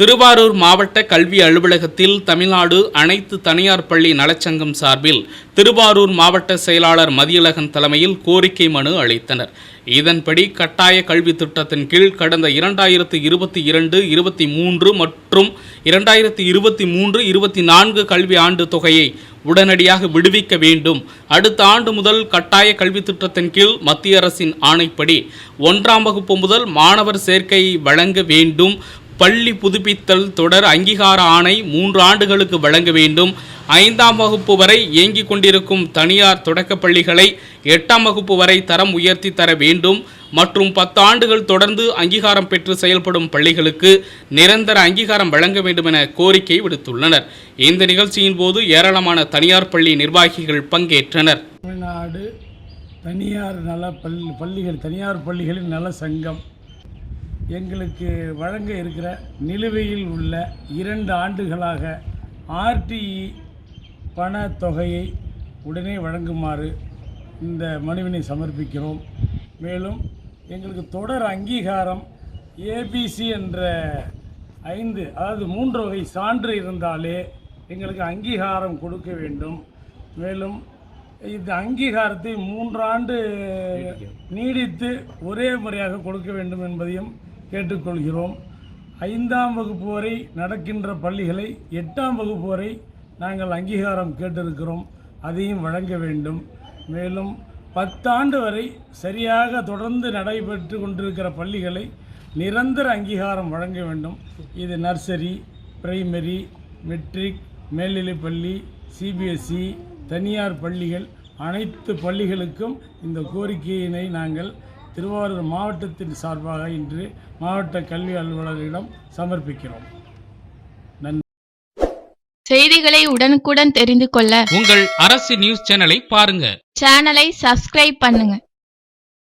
திருவாரூர் மாவட்ட கல்வி அலுவலகத்தில் தமிழ்நாடு அனைத்து தனியார் பள்ளி நலச்சங்கம் சார்பில் திருவாரூர் மாவட்ட செயலாளர் மதியழகன் தலைமையில் கோரிக்கை மனு அளித்தனர். இதன்படி கட்டாய கல்வி திட்டத்தின் கீழ் கடந்த இரண்டாயிரத்து இருபத்தி இரண்டு இருபத்தி மூன்று மற்றும் இரண்டாயிரத்து இருபத்தி மூன்று இருபத்தி நான்கு கல்வி ஆண்டு தொகையை உடனடியாக விடுவிக்க வேண்டும். அடுத்த ஆண்டு முதல் கட்டாய கல்வி திட்டத்தின் கீழ் மத்திய அரசின் ஆணைப்படி ஒன்றாம் வகுப்பு முதல் மாணவர் சேர்க்கை வழங்க வேண்டும். பள்ளி புதுப்பித்தல் தொடர் அங்கீகார ஆணை மூன்று ஆண்டுகளுக்கு வழங்க வேண்டும். ஐந்தாம் வகுப்பு வரை இயங்கிக் கொண்டிருக்கும் தனியார் தொடக்கப் பள்ளிகளை எட்டாம் வகுப்பு வரை தரம் உயர்த்தி தர வேண்டும். மற்றும் பத்து ஆண்டுகள் தொடர்ந்து அங்கீகாரம் பெற்று செயல்படும் பள்ளிகளுக்கு நிரந்தர அங்கீகாரம் வழங்க வேண்டும் என கோரிக்கை விடுத்துள்ளனர். இந்த நிகழ்ச்சியின் போது ஏராளமான தனியார் பள்ளி நிர்வாகிகள் பங்கேற்றனர். தமிழ்நாடு தனியார் நல பள்ளி பள்ளிகள் தனியார் பள்ளிகளின் நல சங்கம் எங்களுக்கு வழங்க இருக்கிற நிலுவையில் உள்ள இரண்டு ஆண்டுகளாக ஆர்டிஇ பணத் தொகையை உடனே வழங்குமாறு இந்த மனுவினை சமர்ப்பிக்கிறோம். மேலும் எங்களுக்கு தொடர் அங்கீகாரம் ஏபிசி என்ற ஐந்து அதாவது மூன்று வகை சான்று இருந்தாலே எங்களுக்கு அங்கீகாரம் கொடுக்க வேண்டும். மேலும் இந்த அங்கீகாரத்தை மூன்றாண்டு நீடித்து ஒரே முறையாக கொடுக்க வேண்டும் என்பதையும் கேட்டுக்கொள்கிறோம். ஐந்தாம் வகுப்பு வரை நடக்கின்ற பள்ளிகளை எட்டாம் வகுப்பு வரை நாங்கள் அங்கீகாரம் கேட்டிருக்கிறோம். அதையும் வழங்க வேண்டும். மேலும் பத்தாண்டு வரை சரியாக தொடர்ந்து நடைபெற்று கொண்டிருக்கிற பள்ளிகளை நிரந்தர அங்கீகாரம் வழங்க வேண்டும். இது நர்சரி பிரைமரி மெட்ரிக் மேல்நிலைப்பள்ளி சிபிஎஸ்இ தனியார் பள்ளிகள் அனைத்து பள்ளிகளுக்கும் இந்த கோரிக்கையினை நாங்கள் திருவாரூர் மாவட்டத்தின் சார்பாக இன்று மாவட்ட கல்வி அலுவலரிடம் சமர்ப்பிக்கிறோம். நன்றி. செய்திகளை உடனுக்குடன் தெரிந்து கொள்ள உங்கள் அரசு நியூஸ் சேனலை பாருங்க. சேனலை சப்ஸ்கிரைப் பண்ணுங்க.